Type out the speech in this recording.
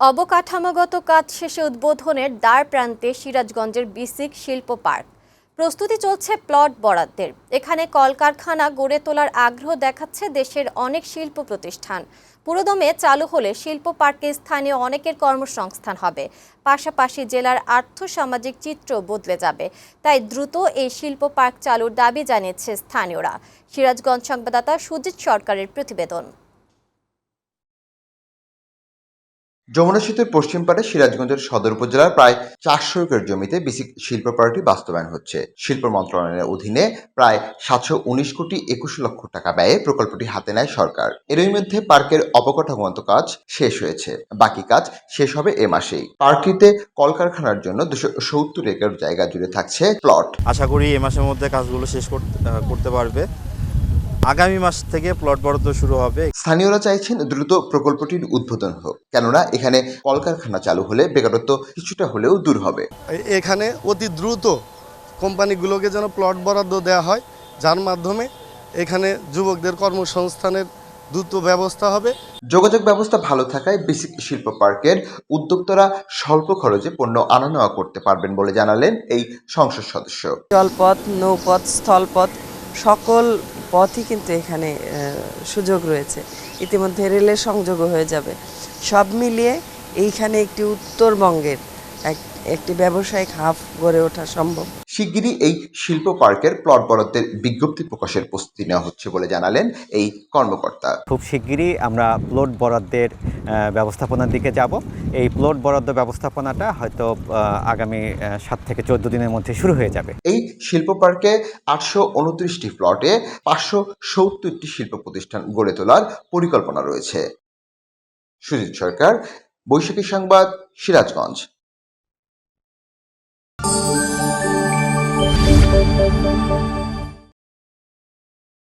অবকাঠামোগত কাজ শেষে উদ্বোধনের দ্বার প্রান্তে সিরাজগঞ্জের বিসিক শিল্প পার্ক। প্রস্তুতি চলছে প্লট বরাদ্দের। এখানে কলকারখানা গড়ে তোলার আগ্রহ দেখাচ্ছে দেশের অনেক শিল্প প্রতিষ্ঠান। পুরোদমে চালু হলে শিল্প পার্কে স্থানীয় অনেকের কর্মসংস্থান হবে। পাশাপাশি জেলার আর্থসামাজিক চিত্র বদলে যাবে। তাই দ্রুত এই শিল্প পার্ক চালুর দাবি জানিয়েছে স্থানীয়রা। সিরাজগঞ্জ সংবাদদাতা সুজিত সরকারের প্রতিবেদন। যমুনা সেতুর পশ্চিম পারে সিরাজগঞ্জের সদর উপজেলার প্রায় চারশো একর জমিতে বেসিক শিল্প পার্কটি বাস্তবায়ন হচ্ছে। শিল্প মন্ত্রণালয়ের অধীনে প্রায় সাতশো উনিশ কোটি একুশ লক্ষ টাকা ব্যয়ে প্রকল্পটি হাতে নেয় সরকার। এরই মধ্যে পার্কের অবকাঠামোগত কাজ শেষ হয়েছে। বাকি কাজ শেষ হবে এ মাসেই। পার্কটিতে কলকারখানার জন্য দুশো সত্তর একর জায়গা জুড়ে থাকছে প্লট। আশা করি এ মাসের মধ্যে কাজগুলো শেষ করতে করতে পারবে। আগামী মাস থেকে প্লট বরাদ্দ শুরু হবে। স্থানীয়রা চাইছেন দ্রুত প্রকল্পটির উদ্বোধন হোক কেননা এখানে কলকারখানা চালু হলে বেকারত্ব কিছুটা হলেও দূর হবে। এখানে অতি দ্রুত কোম্পানিগুলোকে যেন প্লট বরাদ্দ দেওয়া হয় যার মাধ্যমে এখানে যুবকদের কর্মসংস্থানের দ্রুত ব্যবস্থা হবে। যোগাযোগ ব্যবস্থা ভালো থাকায় বেসিক শিল্প পার্কের উদ্যোক্তারা স্বল্প খরচে পণ্য আনা নেওয়া করতে পারবেন বলে জানালেন এই সংসদ সদস্য। জলপথ নৌপথ স্থলপথ সকল পথই কিন্তু এখানে সুযোগ রয়েছে। ইতিমধ্যে রেলের সংযোগও হয়ে যাবে। সব মিলিয়ে এইখানে একটি উত্তরবঙ্গের এক, একটি ব্যবসায়িক হাব গড়ে ওঠা সম্ভব। শিগগিরই এই শিল্প পার্কের প্লট বরাদ্দের বিজ্ঞপ্তি প্রকাশের প্রস্তুতি নেওয়া হচ্ছে বলে জানালেন এই কর্মকর্তা। খুব শিগগিরই আমরা প্লট বরাদ্দের ব্যবস্থাপনার দিকে যাব। এই প্লট বরাদ্দ ব্যবস্থাপনাটা হয়তো আগামী সাত থেকে চোদ্দ দিনের মধ্যে শুরু হয়ে যাবে। এই শিল্প পার্কে আটশো উনত্রিশটি প্লটে পাঁচশো সত্তরটি শিল্প প্রতিষ্ঠান গড়ে তোলার পরিকল্পনা রয়েছে। সুজিত সরকার বৈশাখী সংবাদ সিরাজগঞ্জ। Música